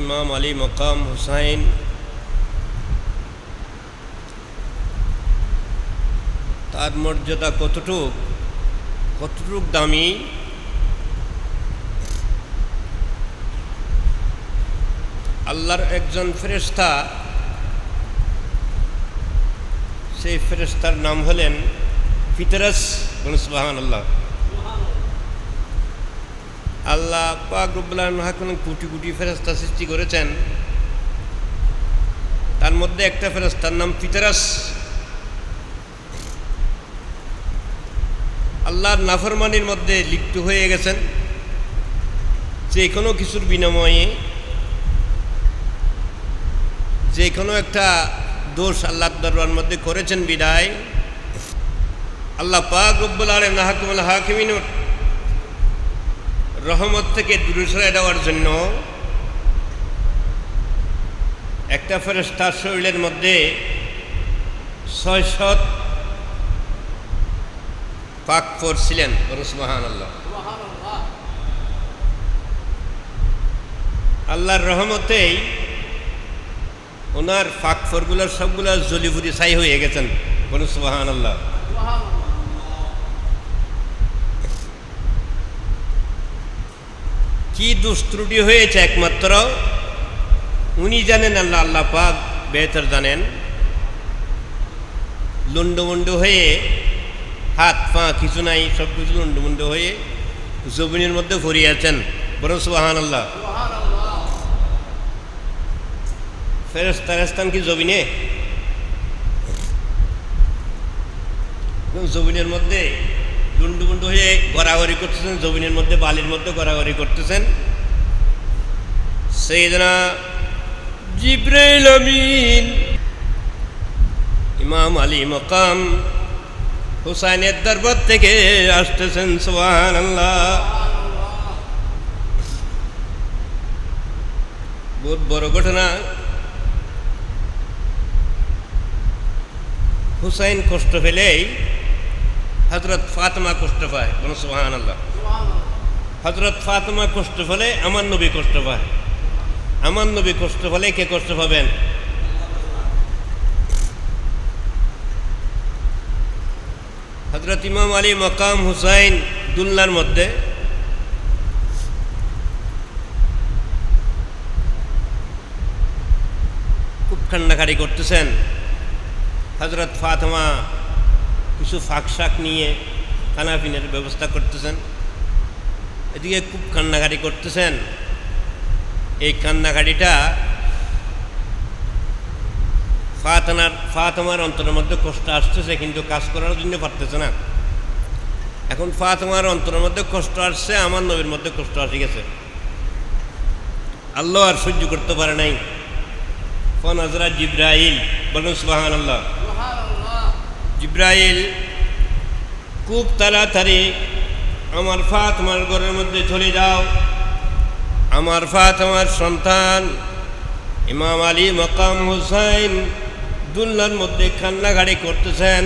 ইমাম আলী মকাম হুসাইন তার মর্যাদা কতটুক? কতটুক দামি? আল্লাহর একজন ফেরেস্তা সেই ফেরেস্তার নাম হলেন ফিতরাস। সুবাহান আল্লাহ আল্লাহ পাক হাকুন কোটি কোটি ফেরেস্তা সৃষ্টি করেছেন। তার মধ্যে একটা ফেরেস্তার নাম ফিতরাস। আল্লাহর নাফরমানির মধ্যে লিপ্ত হয়ে গেছেন। যে কোনো কিছুর বিনিময়ে যে কোনো একটা দোষ আল্লাহ দরবার মধ্যে করেছেন বিদায়। আল্লাহ পাক রব্বুল আলম নাহাকুমুল হাকিমিনুর রহমত থেকে দূরে সরে দেওয়ার জন্য একটা ফেরেস্তার শরীরের মধ্যে ছয় শত পাক করছিলেন রসমাহান আল্লাহ আল্লাহর রহমতেই ওনার ফাঁকফরগুলোর সবগুলো জলিফুরি ছাই হয়ে গেছেন সুবাহান আল্লাহ কি দুস্ত্রুটি হয়েছে একমাত্র? উনি জানেন আল্লাহ আল্লাহ পাক বেহতর জানেন। লুন্ডমুন্ড হয়ে হাত, পা কিছু নাই, সব কিছু লুন্ডমুন্ড হয়ে জমিনের মধ্যে ভরিয়েছেন বরং সুবাহান আল্লাহ ফেরস্তান কি জমিনে? জমিনের মধ্যে লুন্ডুমুন্ডু হয়ে গড়াগড়ি করতেছেন, জমিনের মধ্যে, বালির মধ্যে গড়াগড়ি করতেছেন। সেই সেইদিনা জিব্রাইল আমিন, ইমাম আলী মকাম, হুসাইনের দরবার থেকে আসতেছেন সোহান আল্লাহ বহুত বড় ঘটনা। হুসাইন কষ্ট পেলেই হজরত ফাতমা কষ্ট পায় কোনো সোহান আল্লাহ হজরত ফাতেমা কষ্ট পেলে আমার নবী কষ্ট পায় আমার নবী কষ্ট পেলে কে কষ্ট পাবেন হজরত ইমাম আলী মকাম হুসাইন দুল্লার মধ্যে। খুব ঠান্ডাখাড়ি করতেছেন। হজরত ফাতেমা কিছু ফাঁক শাক নিয়ে খানাপিনের ব্যবস্থা করতেছেন। এদিকে খুব কান্নাকাটি করতেছেন। এই কান্নাকাটিটা ফাতেনার ফাতেমার অন্তরের মধ্যে কষ্ট আসতেছে, কিন্তু কাজ করার জন্য পারতেছে না। এখন ফাতেমার অন্তরের মধ্যে কষ্ট আসছে, আমার নবীর মধ্যে কষ্ট আসে গেছে। আল্লাহ আর সহ্য করতে পারে নাই। ফন হজরত জিব্রাইল, বলুন সুবাহান আল্লাহ জিব্রাইল খুব তাড়াতাড়ি আমার ফাত আমার ঘরের মধ্যে চলে যাও। আমার ফাত আমার সন্তান ইমাম আলী মকাম হুসাইন দুল্লার মধ্যে কান্নাঘাড়ি করতেছেন।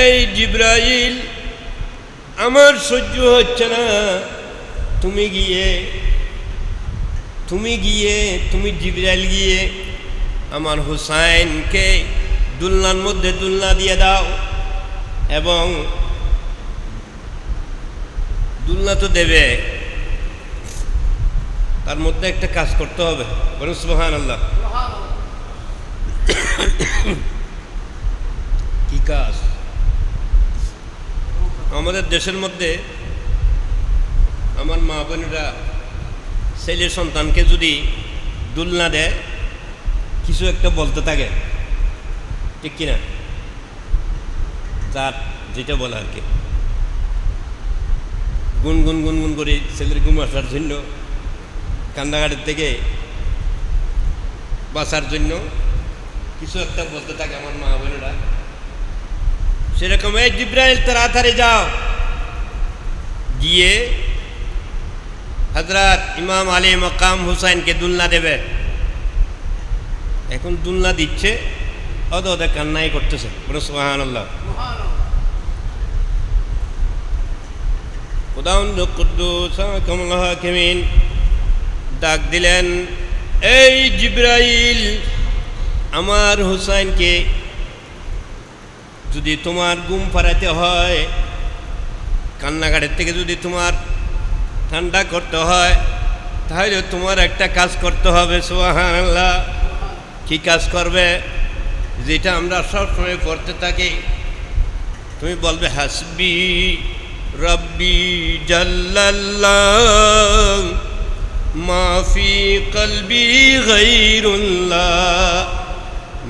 এই জিব্রাইল, আমার সহ্য হচ্ছে না। তুমি গিয়ে তুমি গিয়ে, তুমি জিব্রাইল গিয়ে আমার হুসাইনকে দুলনার মধ্যে দুলনা দিয়ে দাও। এবং দুলনা তো দেবে। তার মধ্যে একটা কাজ করতে হবে। বলুন সুবাহান আল্লাহ কি কাজ? আমাদের দেশের মধ্যে আমার মা বোনেরা ছেলে সন্তানকে যদি দুলনা দেয় কিছু একটা বলতে থাকে। ঠিক কিনা? তার যেটা বলে আর কি। গুনগুন গুনগুন করে ছেলের ঘুম আসার জন্য কান্দাঘাটের থেকে বাঁচার জন্য কিছু একটা বলতে থাকে আমার মা বোনেরা। সেরকম এই জিব্রাইল, তাড়াতাড়ি যাও। গিয়ে হজরত ইমাম আলী মকাম হুসাইনকে দুলনা দেবে। এখন দুলনা দিচ্ছে অত ওদের কান্নাই করতেছে। বলে সোহান আল্লাহ ডাক দিলেন, এই জিব্রাইল, আমার হুসাইনকে যদি তোমার গুম ফারাইতে হয় কান্নাঘাটের থেকে যদি তোমার ঠান্ডা করতে হয়, তাহলে তোমার একটা কাজ করতে হবে সোহান আল্লাহ কী কাজ করবে? যেটা আমরা সবসময় করতে থাকি। তুমি বলবে, হাসবি রব্বি জাল্লাল্লাহ, মাফি কলবি গৈরুল্লাহ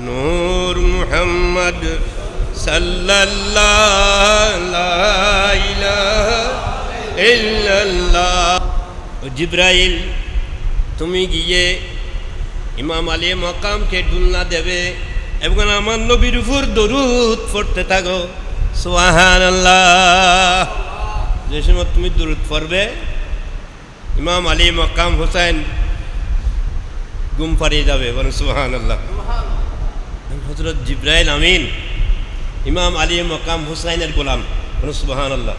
নূর মুহাম্মদ সাল্লাল্লাহ জিব্রাইল, তুমি গিয়ে ইমাম আলী মকামকে ডুলনা দেবে এবং আমার নবীর উপর দরুদ পড়তে থাকো। সোহান আল্লাহ যে সময় তুমি দরুদ পড়বে, ইমাম আলী মকাম হুসাইন গুম পাড়িয়ে যাবে, বলেন সোহান আল্লাহ হজরত জিব্রাইল আমিন, ইমাম আলী মকাম হুসাইনের গোলাম, বলেন সুবাহান আল্লাহ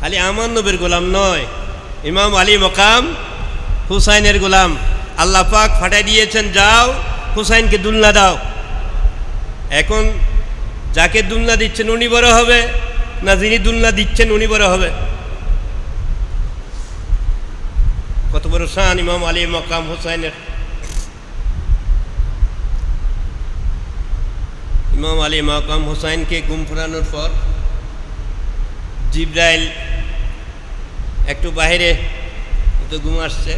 খালি আমার নবীর গোলাম নয়, ইমাম আলী মকাম হুসাইনের গোলাম। আল্লাহ পাক ফাটাই দিয়েছেন, যাও, হুসাইনকে দুলনা দাও। এখন যাকে দুলনা দিচ্ছেন উনি বড় হবে, না যিনি দুলনা দিচ্ছেন উনি বড় হবে? কত বড় শান ইমাম আলী মকাম হুসাইনের। ইমাম আলী মকাম হুসাইনকে গুম ফোরানোর পর জিব্রাইল একটু বাইরে তো ঘুম আসছে।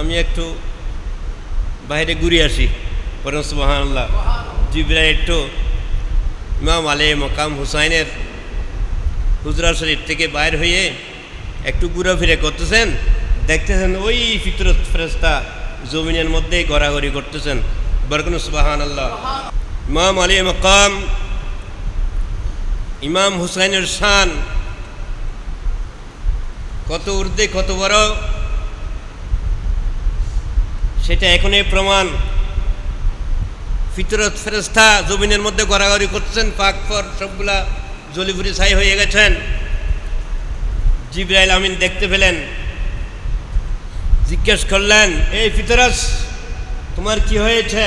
আমি একটু বাইরে ঘুরে আসি। পরম সুবাহান্লাহ জিব্রাইল একটু ইমাম আলে মকাম হুসাইনের হুজরা শরীফ থেকে বাইর হয়ে একটু ঘুরাফিরে করতেছেন। দেখতেছেন ওই ফিতরত ফেরেস্তা জমিনের মধ্যেই গড়াগড়ি করতেছেন। বরকন সুবাহান আল্লাহ ইমাম আলী মকাম, ইমাম হুসাইনের শান কত ঊর্ধ্বে কত বড়। সেটা এখনই প্রমাণ। ফিতরত ফেরস্তা জমিনের মধ্যে গড়াগড়ি করছেন, পাক পর সবগুলা জলিপুরি ছাই হয়ে গেছেন। জিব্রাইল আমিন দেখতে পেলেন, জিজ্ঞেস করলেন, এই ফিতরস তোমার কি হয়েছে?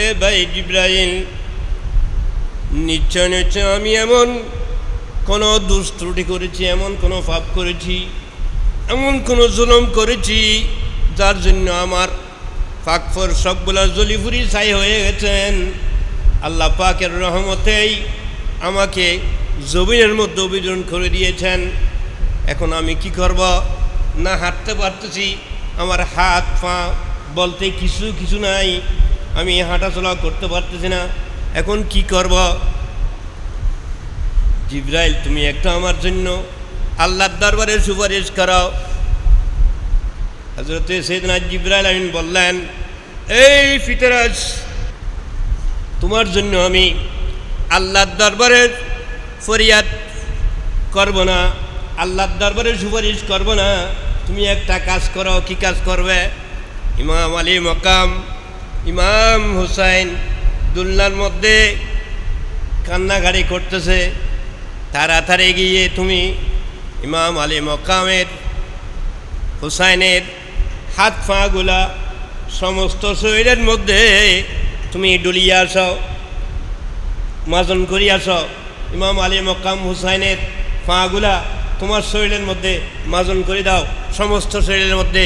এ ভাই জিব্রাইল, নিশ্চয় নিশ্চয় আমি এমন কোনো দুষ্ত্রুটি করেছি, এমন কোনো পাপ করেছি এমন কোনো জুলম করেছি, যার জন্য আমার পাকফর সবগুলা জলিফুরি ছাই হয়ে গেছেন। আল্লাহ পাকের রহমতেই আমাকে জমিনের মধ্যে অভিযোজন করে দিয়েছেন। এখন আমি কি করব? না হাঁটতে পারতেছি, আমার হাত পা বলতে কিছু কিছু নাই, আমি হাঁটাচলা করতে পারতেছি না। এখন কি করব? জিব্রাইল, তুমি একটা আমার জন্য আল্লাহর দরবারে সুপারিশ করাও হজরত সেদিনা জিব্রাইল আমিন বললেন, এই ফিতরাজ, তোমার জন্য আমি আল্লাহর দরবারে ফরিয়াদ করব না, আল্লাহর দরবারে সুপারিশ করব না। তুমি একটা কাজ করো, কি কাজ করবে? ইমাম আলী মকাম, ইমাম হুসাইন দুল্লার মধ্যে কান্নাঘাড়ি করতেছে। তাড়াতাড়ি গিয়ে তুমি ইমাম আলী মকামের হুসাইনের হাত পাগুলা সমস্ত শরীরের মধ্যে তুমি ডুলিয়ে আসো মাজন করিয়ে আসো ইমাম আলী মকাম হুসাইনের পাগুলা তোমার শরীরের মধ্যে মাজন করে দাও, সমস্ত শরীরের মধ্যে।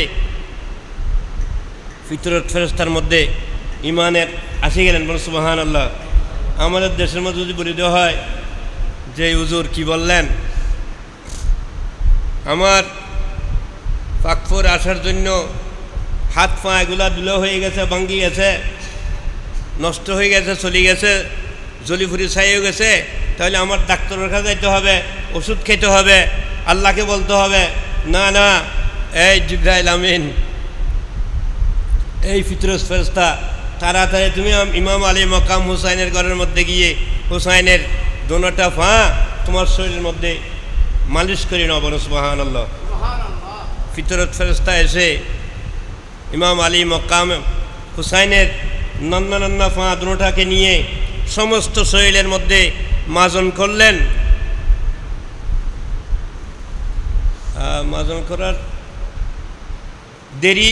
ফিতরত ফেরস্তার মধ্যে ইমানের আসে গেলেন বলে সুবাহান আল্লাহ আমাদের দেশের মধ্যে যদি বলে দেওয়া হয়, যে হুজুর কি বললেন? আমার পাকফর আসার জন্য হাত পা এগুলা দুলো হয়ে গেছে, ভাঙ্গি গেছে, নষ্ট হয়ে গেছে, চলে গেছে জলিফুরি ছাই হয়ে গেছে। তাহলে আমার ডাক্তারের কাছে যাইতে হবে, ওষুধ খেতে হবে, আল্লাহকে বলতে হবে, না না, এই জিব্রাইল আমিন, এই ফিতরস ফেরস্তা তাড়াতাড়ি তুমি ইমাম আলী মকাম হুসাইনের ঘরের মধ্যে গিয়ে হুসাইনের দোনোটা ফা তোমার শরীরের মধ্যে মালিশ করে নাও বনস মহান আল্লাহ ফিতরত ফেরস্তা এসে ইমাম আলী মকাম হুসাইনের নন্না নন্না ফা দুটাকে নিয়ে সমস্ত শরীরের মধ্যে মাজন করলেন। মাজন করার দেরি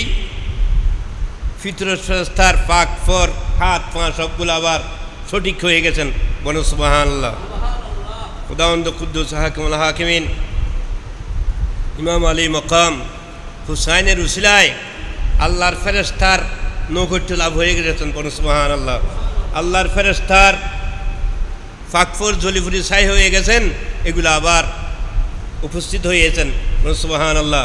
ফিতর সংস্থার পাক ফর, হাত, পা সবগুলো আবার সঠিক হয়ে গেছেন বনসবাহান আল্লাহ খুদাউন্দ কুদ্দুস হাকিমুল হাকিমিন। ইমাম আলী মকাম হুসাইনের উসিলায় আল্লাহর ফেরেস্তার নৌকট্য লাভ হয়ে গেছেন বনসবাহান আল্লাহ আল্লাহর ফেরেস্তার ফাকফর জলিফুরি সাই হয়ে গেছেন, এগুলো আবার উপস্থিত হয়েছেন বনসবাহান আল্লাহ